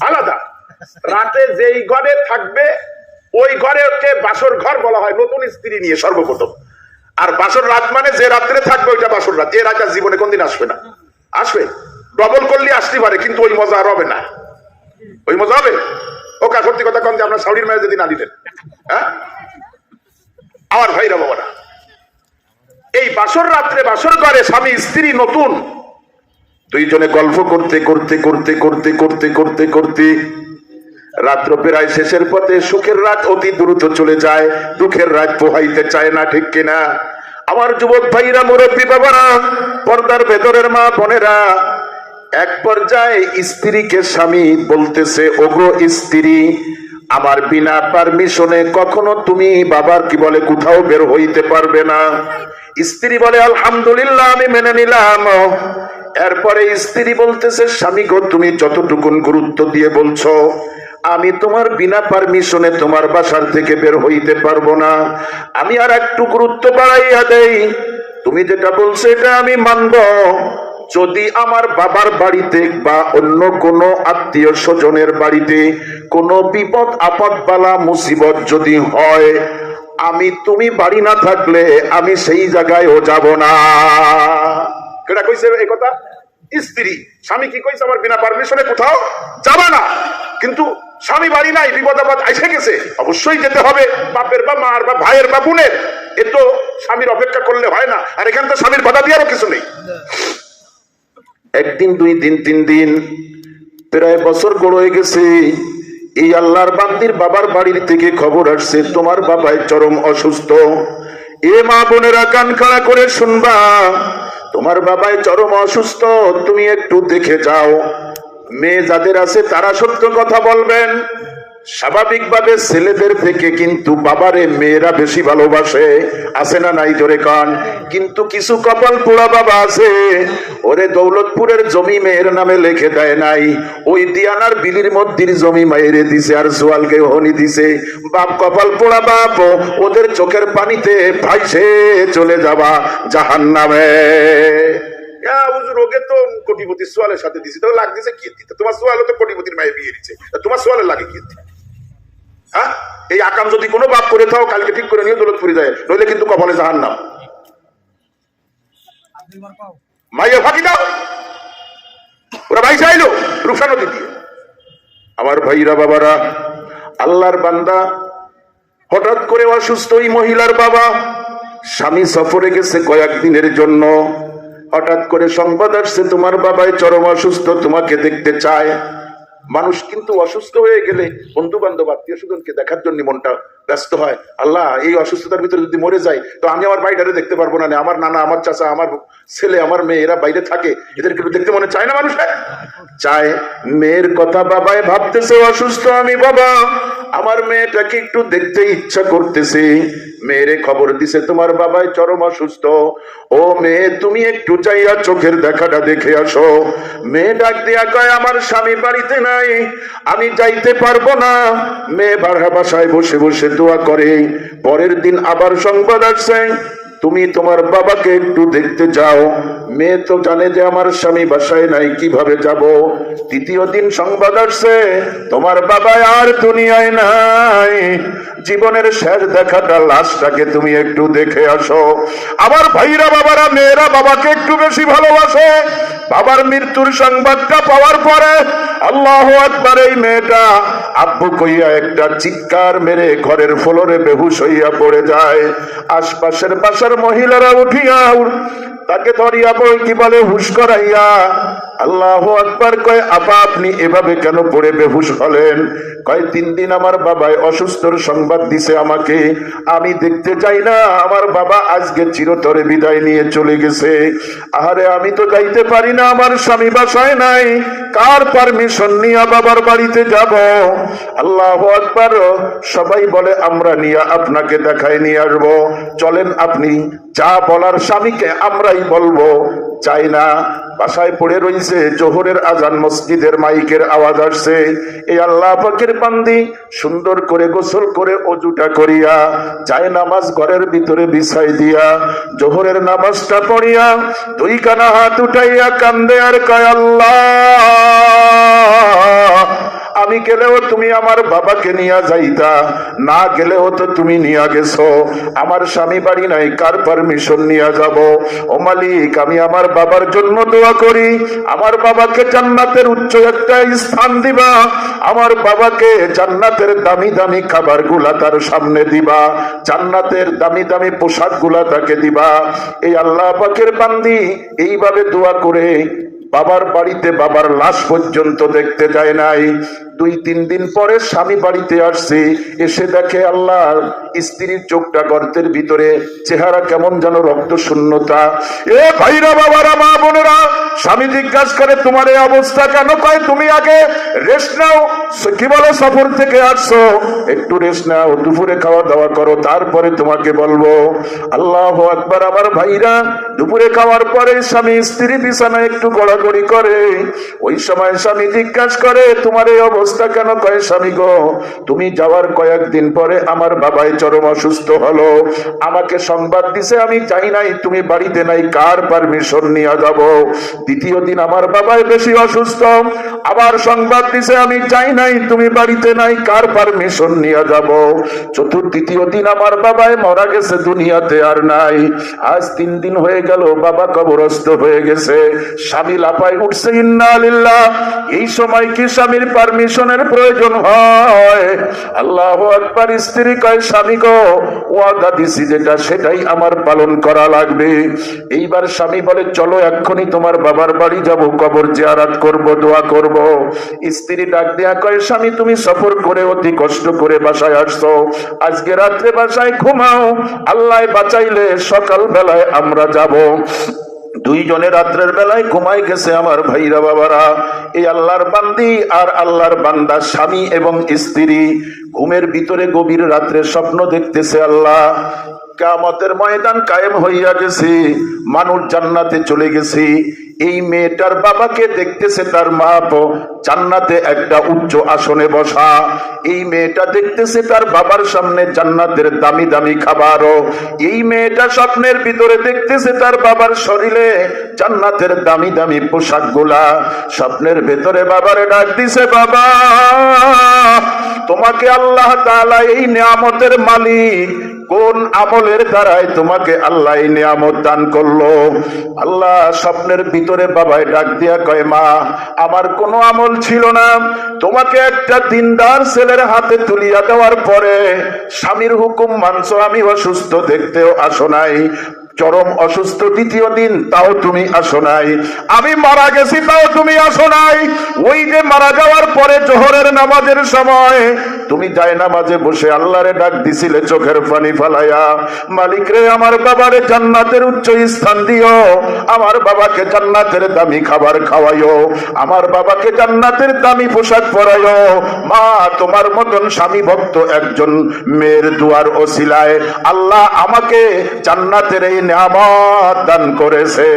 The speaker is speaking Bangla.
আলাদা। রাতে যেই ঘরে থাকবে, ওই ঘরেকে বাসর ঘর বলা হয়, নতুন স্ত্রী নিয়ে সর্বপ্রথম। আর বাসর রাত মানে যে রাত্রে থাকবে, ওইটা বাসর রাত। এ রাত আর জীবনে কোনদিন আসবে না। আসবে। ডবল করলে আসতে পারে, কিন্তু ওই মজা আর হবে না। ওই মজা হবে? ওকা, সত্যি কথা কন যে আপনার সাউরির মেয়ে যদি না দিতেন। হ্যাঁ? আমার ভাইরা, বাবারা। এই বাসর রাত্রে বাসর ঘরে স্বামী, স্ত্রী নতুন দুইজনে গল্প করতে করতে করতে করতে করতে করতে করতে রাত্র প্রায় শেষের পথে সুখের রাত অতি দ্রুত চলে যায়। দুঃখের রাত পোহাইতে চায় না, ঠিক কিনা? আমার যুবক ভাইরা, মুরব্বী বাবারা, পর্দার ভেতরের মা বোনেরা, এক পর্যায়ে স্ত্রীকে স্বামী বলতেছে, ওগো স্ত্রী, আমার বিনা পারমিশনে কখনো তুমি বাবার কি বলে কোথাও বের হইতে পারবে না? স্ত্রী বলে, আলহামদুলিল্লাহ, আমি মেনে নিলাম। এরপরে স্ত্রী বলতেছে, স্বামী গো, তুমি যতটুকুন গুরুত্ব দিয়ে বলছো, আমি তোমার বিনা পারমিশনে তোমার বাসার থেকে বের হইতে পারব না। আমি আর একটু গুরুত্ব বাড়াইয়া দেই। তুমি যেটা বলছো, এটা আমি মানব। যদি আমার বাবার বাড়িতে বা অন্য কোনো আত্মীয় স্বজনের বাড়িতে কোনো বিপদ, আপদ, বালা, মুসিবত যদি হয়, আমি, তুমি বাড়ি না থাকলে আমি সেই জায়গায়ও যাব না। কেটা কইছে এই কথা? স্ত্রী, স্বামী কি কইছে আমার বিনা পারমিশনে কোথাও যাবা না? কিন্তু স্বামী বাড়ি নাই, বিপদ আপদ এসে গেছে। অবশ্যই যেতে হবে, বাপের বা মার বা ভাইয়ের বা বোনের। এ তো স্বামীর অপেক্ষা করলে হয় না। আর এখানে তো স্বামীর বাধা দিয়ারও কিছু নেই। একদিন, দুই দিন, তিন দিন, প্রায় বছর গড় হয়ে গেছে। এই আল্লাহর বান্দির বাবার বাড়ির থেকে খবর আসছে, তোমার বাবাই চরম অসুস্থ। এ মা বোনেরা কান খাড়া করে শুনবা। তোমার বাবায় চরম অসুস্থ, তুমি একটু দেখে যাও। মেয়ে যাদের আছে তারা সত্য কথা বলবেন। স্বাভাবিকভাবে ছেলেদের থেকে কিন্তু বাবারে মেয়েরা বেশি ভালোবাসে। আছে না নাই জোরে কান? কিন্তু কিছু কপাল পোড়া বাবা আছে। ওরে দৌলতপুরের জমি মেয়ের নামে লিখে দেয় নাই। ওই দিয়ানার বিলির মধ্যে জমি মায়েরে দিছে আর সোয়ালকে হনি দিছে। বাপ কপাল পোড়া বাপ, ওদের চোখের পানিতে ভাইসে চলে যাবা জাহান নামে কোটিপতির সোয়ালের সাথে দিছি। তো লাগ দিছে কি তোমার সোয়ালে তো কোটিপতির মায়ে বিয়ে দিচ্ছে তোমার সোয়ালে লাগে কি? হ্যাঁ? এই আকাম যদি কোনো বাপ করে থাও কালকে ঠিক করে নিয়ে দৌলতপুরি যায়। নইলে কিন্তু কপালে জাহান নাম মাইয়া ফাঁকি দাও। ওরা ভাই চাইলো রূপসা নদী দিয়ে। আমার ভাইরা বাবারা, আল্লাহর বান্দা, হঠাৎ করে অসুস্থ ওই মহিলার বাবা, স্বামী সফরে গেছে কয়েকদিনের জন্য। হঠাৎ করে সংবাদ আসছে, তোমার বাবাই চরম অসুস্থ, তোমাকে দেখতে চায়। মানুষ কিন্তু অসুস্থ হয়ে গেলে বন্ধু বান্ধব আত্মীয় স্বজনকে দেখার জন্য মনটা ব্যস্ত হয়। আল্লাহ, এই অসুস্থতার ভিতরে যদি মরে যায়, তো আমি আমার বাইরে দেখতে পারব না আমার নানা, আমার চাচা, আমার ছেলে, আমার মেয়ে, এরা বাইরে থাকে। এদেরকে দেখতে মনে চায় না মানুষ চায়, মেয়ের কথা বাবাই ভাবতেছে, অসুস্থ আমি বাবা। আমার মেয়েটাকে একটু দেখতে ইচ্ছা করতেছে। মেয়েরে খবর দিছে, তোমার বাবাই চরম অসুস্থ। ও মেয়ে, তুমি একটু চাইয়া চোখের দেখাটা দেখে আসো। মেয়ে ডাক দিয়া কয়, আমার স্বামী বাড়িতে নাই। আমি যাইতে পারব না। মেয়ে বাড়া বাসায় বসে বসে দোয়া করে। পরের দিন আবার সংবাদ আসছে। তুমি তোমার বাবাকে একটু দেখতে যাও। মেয়ে তো জানে যে আমার স্বামী বাসায় নাই, কীভাবে যাব? তৃতীয় দিন সংবাদ আসছে, তোমার বাবা আর দুনিয়ায় নাই। জীবনের শেষ দেখাটা লাশটাকে তুমি একটু দেখে আসো। আমার ভাইরা বাবারা, মেয়েরা বাবাকে একটু বেশি ভালোবাসে। বাবার মৃত্যুর সংবাদটা পাওয়ার পরে আল্লাহ আকবার এই মেয়েটা আব্বু কইয়া একটা চিৎকার মেরে ঘরের ফলরে বেহুশ হইয়া পড়ে যায়। আশপাশের বাসার মহিলারা উঠিয়া তাকে ধরিয়া কি বলে? হুশ করাইয়া। আল্লাহ আকবার কয়, আপা, আপনি এভাবে কেন পড়ে বেহুশ হলেন? কয়, তিন দিন আমার বাবাই অসুস্থর সংবাদ দিছে আমাকে। আমি দেখতে চাই না, আমার বাবা আজকে চিরতরে বিদায় নিয়ে চলে গেছে। আহারে, আমি তো যাইতে পারি না, আমার স্বামী বাসায় নাই। কার পারমিশন নিয়ে বাবার বাড়িতে যাব? আল্লাহ আকবার, সবাই বলে, আমরা নিয়ে আপনাকে দেখায় নিয়ে আসব। চলেন আপনি যা বলার স্বামীকে আমরাই বলব। চাই না বাসায় পড়ে রইছে, জোহরের আজান মসজিদের মাইকের আওয়াজ আসছে। এই আল্লাহ পাকের বান্দি, সুন্দর করে গোসল করে অজুটা করিয়া, যায় নামাজ ঘরের ভিতরে বিছাই দিয়া, জোহরের নামাজটা পড়িয়া দুই কানা হাত উঠাইয়া কান্দে আর কয়, আল্লাহ! আমি গেলেও তুমি আমার বাবাকে নিয়ে যাইতা, না গেলেও তো তুমি নিয়ে গেছো। আমার স্বামী বাড়ি নাই, কার পারমিশন নিয়ে যাব? ও মালিক, আমি আমার বাবার জন্য দোয়া করি। আমার বাবাকে জান্নাতের উচ্চ একটা স্থান দিবা। আমার বাবাকে জান্নাতের দামি দামি খাবারগুলা তার সামনে দিবা। জান্নাতের দামি দামি পোশাকগুলা তাকে দিবা। এই আল্লাহ পাকের বান্দি এইভাবে দোয়া করে বাবার বাড়িতে বাবার লাশ পর্যন্ত দেখতে যায় নাই। দুই, তিন দিন পরে স্বামী বাড়িতে আসছে, এসে দেখে আল্লাহ স্ত্রীর চোখটা গর্তের ভিতরে, চেহারা কেমন যেন রক্ত শূন্যতা এ ভাইরা বাবারা, মা বোনেরা, স্বামী জিজ্ঞাসা করে, তোমার এই অবস্থা কেন? কয়, তুমি আগে রেস্ট নাও কি বলো, সফর থেকে আসছো? একটু রেস্ট নাও, দুপুরে খাওয়া দাওয়া করো, তারপরে তোমাকে বলব। আল্লাহ একবার আমার ভাইরা, দুপুরে খাওয়ার পরে স্বামী স্ত্রী বিছানায় একটু গড়াগড়ি করে। ওই সময় স্বামী জিজ্ঞাসা করে, তোমার এই অবস্থা কেন কয় স্বামী গো? তুমি যাওয়ার কয়েকদিন পরে আমার বাবাই চরম অসুস্থ হলো। আমাকে সংবাদ দিছে, আমি চাই নাই তুমি বাড়িতে নাই, কার পারমিশন নিয়ে যাব? দ্বিতীয় দিন আমার বাবাই বেশি অসুস্থ। আবার সংবাদ দিছে, আমি চাই নাই তুমি বাড়িতে নাই, কার পারমিশন নিয়ে যাব? চতুর্থ তৃতীয় দিন আমার বাবাই মারা গেছে, দুনিয়াতে আর নাই। আজ তিন দিন হয়ে গেল, বাবা কবরস্থ হয়ে গেছে। স্বামী লাপাই উঠছে, ইন্না এই সময় কি স্বামীর পারমিশনের প্রয়োজন হয়। আল্লাহ একবার স্ত্রী কয়, স্বামী গো, ওয়াদা দিছি যেটা, সেটাই আমার পালন করা লাগবে। এইবার স্বামী বলে, চলো এক্ষুনি তোমার বাবার বাড়ি যাব, কবর জিয়ারাত করব, দোয়া করব। স্ত্রী ডাক দেয়া কয়, স্বামী, তুমি সফর করে অতি কষ্ট করে বাসায় আসছো। আজকে রাত্রে বাসায় ঘুমাও। আল্লাহ বাঁচাইলে সকাল বেলায় আমরা যাব। দুইজনে রাত্রের বেলায় ঘুমাই গেছে আমার ভাইরা বাবারা। এই আল্লাহর বান্দি আর আল্লাহর বান্দা স্বামী এবং স্ত্রী ঘুমের ভিতরে গভীর রাত্রে স্বপ্ন দেখতেছে আল্লাহ। কামতের ময়দান কায়েম হইয়া গেছে, মানুষ জান্নাতে চলে গেছে। এই মেয়েটার বাবাকে দেখতেছে তার মা জান্নাতে একটা উচ্চ আসনে বসা। এই মেয়েটা দেখতেছে তার বাবার সামনে জান্নাতের দামি দামি খাবারও। এই মেয়েটা স্বপ্নের ভিতরে দেখতেছে তার বাবার শরীরে জান্নাতের দামি দামি পোশাকগুলা স্বপ্নের ভেতরে বাবারে ডাক দিছে, বাবা, তোমাকে আল্লাহ তাআলা এই নিয়ামতের মালিক কোন আমলের দ্বারাই তোমাকে আল্লাহ নিয়ামত দান করল? আল্লাহ স্বপ্নের ভিতরে বাবায় ডাক দিয়া কয়, মা, আমার কোনো আমল ছিল না। তোমাকে একটা দিনদার ছেলের হাতে তুলিয়া দেওয়ার পরে স্বামীর হুকুম মানছ আমি অসুস্থ দেখতেও আসো নাই। চরম অসুস্থ দ্বিতীয় দিন, তাও তুমি আসো নাই। আমি মারা গেছি, তাও তুমি আসো নাই। ওই যে মারা যাওয়ার পরে জোহরের নামাজের সময়, তুমি যায় নামাজে বসে আল্লাহরে ডাক দিছিলে চোখের পানি ফালাইয়া। মালিক রে, আমার বাবারে জান্নাতের উচ্চ স্থান দিও। আমার বাবাকে জান্নাতের দামি খাবার খাওয়াইও। আমার বাবাকে জান্নাতের দামি পোশাক পরাইও। মা, তোমার মতন স্বামী ভক্ত একজন মেয়ের দুয়ার ওসিলায় আল্লাহ আমাকে জান্নাতের এই নিয়ামত দান করেছে।